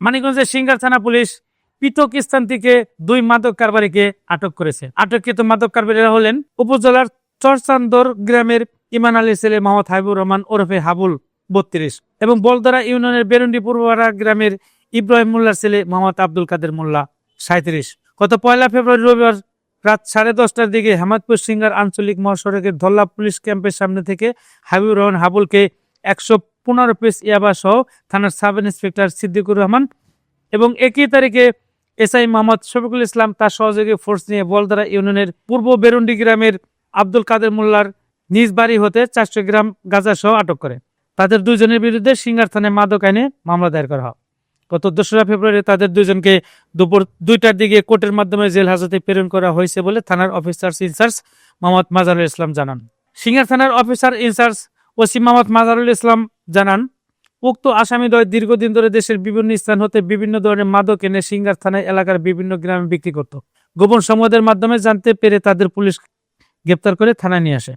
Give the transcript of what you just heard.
মানিকগঞ্জের সিঙ্গার থানা পুলিশ পৃথক স্থান থেকে দুই মাদক কারবারিকে আটক করেছে। আটককৃত মাদক কারবারিরা হলেন উপজেলার চরচান্দর গ্রামের ইমান আলী ছেলে মোহাম্মদ হাবিবুর রহমান ওরফে হাবুল বত্রিশ এবং বলদরা ইউনিয়নের বেরুন্ডি পূর্বপাড়া গ্রামের ইব্রাহিম মোল্লার ছেলে মোহাম্মদ আব্দুল কাদের মোল্লা সাঁত্রিশ গত পয়লা ফেব্রুয়ারি রবিবার রাত সাড়ে দশটার দিকে হেমাদপুর সিঙ্গার আঞ্চলিক মহাসড়কের ধল্লা পুলিশ ক্যাম্পের সামনে থেকে হাবিবুর রহমান হাবুলকে একশো পনেরো পিস ইয়াবা সহ থানার সাব ইন্সপেক্টর সিদ্দিকুর রহমান। এবং একই তারিখে এসআই মোহাম্মদ শফিকুল ইসলাম তার সহযোগী ফোর্স নিয়ে বলদারা ইউনিয়নের পূর্ব বেরুন্ডি গ্রামের আব্দুল কাদের মোল্লার নিজ বাড়ি হতে চারশো গ্রাম গাঁজা সহ আটক করে। তাদের দুজনের বিরুদ্ধে সিঙ্গার থানায় মাদক আইনে মামলা দায়ের করা হয়। গত দোসরা ফেব্রুয়ারি তাদের দুজনকে দুপুর দুইটার দিকে কোর্টের মাধ্যমে জেল হাজতে প্রেরণ করা হয়েছে বলে থানার officer in charge Mohammad Mazharul Islam জানান। সিঙ্গার থানার officer in charge OC Mohammad Mazharul Islam জানান, উক্ত আসামিদ্বয় দীর্ঘদিন ধরে দেশের বিভিন্ন স্থান হতে বিভিন্ন ধরনের মাদক এনে সিঙ্গার থানায় এলাকার বিভিন্ন গ্রামে বিক্রি করত। গোপন সংবাদের মাধ্যমে জানতে পেরে তাদের পুলিশ গ্রেপ্তার করে থানায় নিয়ে আসে।